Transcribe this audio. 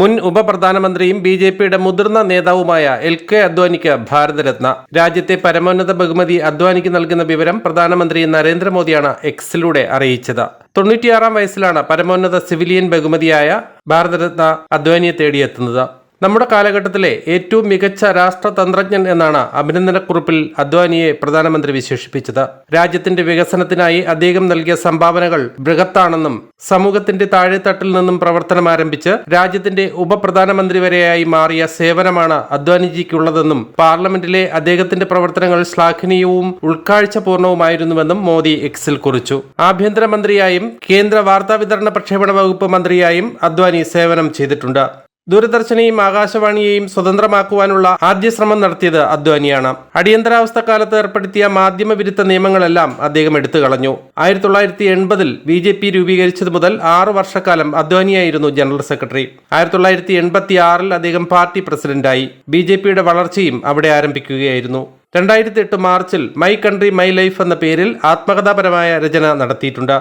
മുൻ ഉപപ്രധാനമന്ത്രിയും B J പിയുടെ മുതിർന്ന നേതാവുമായ എൽ കെ അദ്വാനിക്ക് ഭാരതരത്ന. രാജ്യത്തെ പരമോന്നത ബഹുമതി അദ്വാനിക്ക് നൽകുന്ന വിവരം പ്രധാനമന്ത്രി നരേന്ദ്രമോദിയാണ് എക്സിലൂടെ അറിയിച്ചത്. തൊണ്ണൂറ്റിയാറാം വയസ്സിലാണ് പരമോന്നത സിവിലിയൻ ബഹുമതിയായ ഭാരതരത്ന അദ്വാനിയെ തേടിയെത്തുന്നത്. നമ്മുടെ കാലഘട്ടത്തിലെ ഏറ്റവും മികച്ച രാഷ്ട്രതന്ത്രജ്ഞൻ എന്നാണ് അഭിനന്ദനക്കുറിപ്പിൽ അദ്വാനിയെ പ്രധാനമന്ത്രി വിശേഷിപ്പിച്ചത്. രാജ്യത്തിന്റെ വികസനത്തിനായി അദ്ദേഹം നൽകിയ സംഭാവനകൾ ബൃഹത്താണെന്നും സമൂഹത്തിന്റെ താഴെത്തട്ടിൽ നിന്നും പ്രവർത്തനം ആരംഭിച്ച് രാജ്യത്തിന്റെ ഉപപ്രധാനമന്ത്രി വരെയായി മാറിയ സേവനമാണ് അദ്വാനിജിക്കുള്ളതെന്നും പാർലമെന്റിലെ അദ്ദേഹത്തിന്റെ പ്രവർത്തനങ്ങൾ ശ്ലാഘനീയവും ഉൾക്കാഴ്ച പൂർണവുമായിരുന്നുവെന്നും മോദി എക്സിൽ കുറിച്ചു. ആഭ്യന്തരമന്ത്രിയായും കേന്ദ്ര വാർത്താവിതരണ പ്രക്ഷേപണ വകുപ്പ് മന്ത്രിയായും അദ്വാനി സേവനം ചെയ്തിട്ടുണ്ട്. ദൂരദർശനെയും ആകാശവാണിയെയും സ്വതന്ത്രമാക്കുവാനുള്ള ആദ്യ ശ്രമം നടത്തിയത് അദ്വാനിയാണ്. അടിയന്തരാവസ്ഥ കാലത്ത് ഏർപ്പെടുത്തിയ മാധ്യമ വിരുദ്ധ നിയമങ്ങളെല്ലാം അദ്ദേഹം എടുത്തു കളഞ്ഞു. ആയിരത്തി തൊള്ളായിരത്തി എൺപതിൽ ബി ജെ പി രൂപീകരിച്ചത് മുതൽ ആറു വർഷക്കാലം അദ്വാനിയായിരുന്നു ജനറൽ സെക്രട്ടറി. ആയിരത്തി തൊള്ളായിരത്തി എൺപത്തി ആറിൽ അദ്ദേഹം പാർട്ടി പ്രസിഡന്റായി. ബി ജെ പിയുടെ വളർച്ചയും അവിടെ ആരംഭിക്കുകയായിരുന്നു. രണ്ടായിരത്തി എട്ട് മാർച്ചിൽ മൈ കൺട്രി മൈ ലൈഫ് എന്ന പേരിൽ ആത്മകഥാപരമായ രചന നടത്തിയിട്ടുണ്ട്.